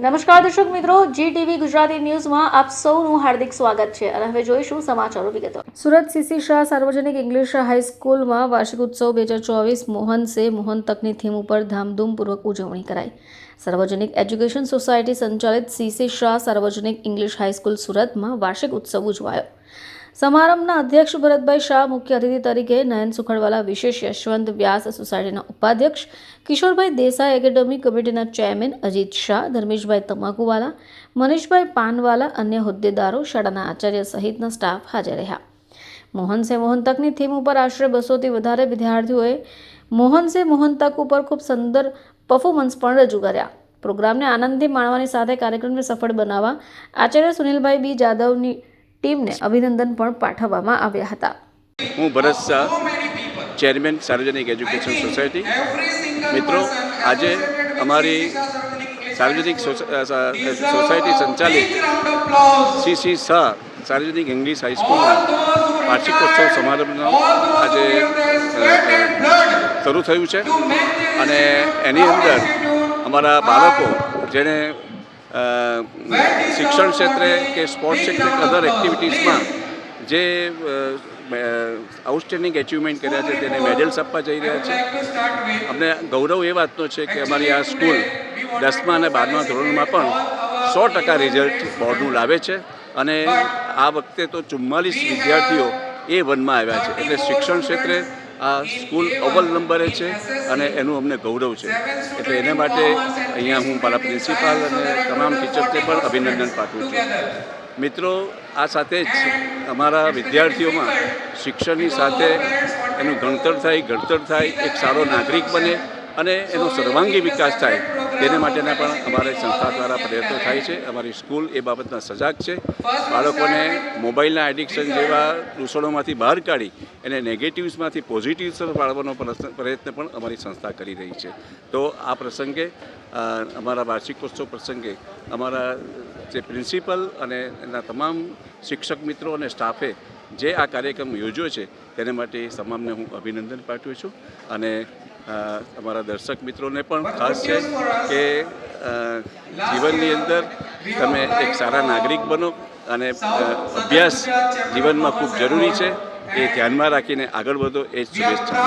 નમસ્કાર દર્શક મિત્રો જી ટીવી ગુજરાતી ન્યૂઝમાં આપ સૌનું હાર્દિક સ્વાગત છે અને હવે જોઈશું સમાચારો વિગતો. સુરત સીસી શાહ સાર્વજનિક ઇંગ્લિશ હાઈસ્કૂલમાં વાર્ષિક ઉત્સવ બે હજાર ચોવીસ મોહન સે મોહન તકની થીમ ઉપર ધામધૂમપૂર્વક ઉજવણી કરાઈ. સાર્વજનિક એજ્યુકેશન સોસાયટી સંચાલિત સીસી શાહ સાર્વજનિક ઇંગ્લિશ હાઈસ્કૂલ સુરતમાં વાર્ષિક ઉત્સવ ઉજવાયો. સમારંભના અધ્યક્ષ ભરતભાઈ શાહ, મુખ્ય અતિથિ તરીકે નયન સુખડવાલા વિશેષ યશવંત વ્યાસ સોસાયટીના ઉપાધ્યક્ષ કિશોરભાઈ દેસાઈ એકેડમી કમિટીના ચેરમેન અજીત શાહ, ધર્મેશભાઈ તમાકુવાલા, મનીષભાઈ પાનવાલા, અન્ય હોદ્દેદારો, શાળાના આચાર્ય સહિતના સ્ટાફ હાજર રહ્યા. મોહન સે મોહન તકની થીમ ઉપર આશરે બસોથી વધારે વિદ્યાર્થીઓએ મોહન સે મોહન તક ઉપર ખૂબ સુંદર પરફોર્મન્સ પણ રજૂ કર્યા. પ્રોગ્રામને આનંદથી માણવાની સાથે કાર્યક્રમને સફળ બનાવવા આચાર્ય સુનિલભાઈ બી જાદવની ટીમને અભિનંદન પણ પાઠવવામાં આવ્યા હતા. હું ભરત શાહ, ચેરમેન સાર્વજનિક એજ્યુકેશન સોસાયટી. મિત્રો, આજે અમારી સાર્વજનિક સોસાયટી સંચાલિત શ્રી શ્રી શાહ સાર્વજનિક ઇંગ્લિશ હાઈસ્કૂલના વાર્ષિકોત્સવ સમારંભનો આજે શરૂ થયું છે. અને એની અંદર અમારા બાળકો, જેણે શિક્ષણ ક્ષેત્રે કે સ્પોર્ટ્સ ક્ષેત્રે અધર એક્ટિવિટીઝમાં જે આઉટસ્ટેન્ડિંગ એચિવમેન્ટ કર્યા છે, તેને મેડલ્સ આપવા જઈ રહ્યા છે. અમને ગૌરવ એ વાતનો છે કે અમારી આ સ્કૂલ દસમા અને બારમા ધોરણમાં પણ સો ટકા રિઝલ્ટ બોર્ડનું લાવે છે અને આ વખતે તો ચુમ્માલીસ વિદ્યાર્થીઓ એ વનમાં આવ્યા છે. એટલે શિક્ષણ ક્ષેત્રે આ સ્કૂલ અવ્વલ નંબરે છે અને એનું અમને ગૌરવ છે. એટલે એને માટે અહીંયા હું મારા પ્રિન્સિપાલ અને તમામ ટીચર્સને પણ અભિનંદન પાઠવું છું. મિત્રો, આ સાથે જ અમારા વિદ્યાર્થીઓમાં શિક્ષણની સાથે એનું ગણતર થાય, ઘડતર થાય, એક સારો નાગરિક બને અને એનો સર્વાંગી વિકાસ થાય. તેને માટેના પણ અમારી સંસ્થા દ્વારા પ્રયત્નો થાય છે. અમારી સ્કૂલ એ બાબતના સજાગ છે. બાળકોને મોબાઈલના એડિક્શન જેવા દૂષણોમાંથી બહાર કાઢી એને નેગેટિવ્સમાંથી પોઝિટિવ્સ તરફ વાળવાનો પ્રયત્ન પણ અમારી સંસ્થા કરી રહી છે. તો આ પ્રસંગે અમારા વાર્ષિકોત્સવ પ્રસંગે અમારા જે પ્રિન્સિપલ અને એના તમામ શિક્ષક મિત્રો અને સ્ટાફે જે આ કાર્યક્રમ યોજ્યો છે, તેને માટે તમામને હું અભિનંદન પાઠવું છું અને અમારા દર્શક મિત્રોને પણ ખાસ છે કે જીવનની અંદર તમે એક સારા નાગરિક બનો અને અભ્યાસ જીવનમાં ખૂબ જરૂરી છે. એ ધ્યાનમાં રાખીને આગળ વધો. એ જ શુભેચ્છા.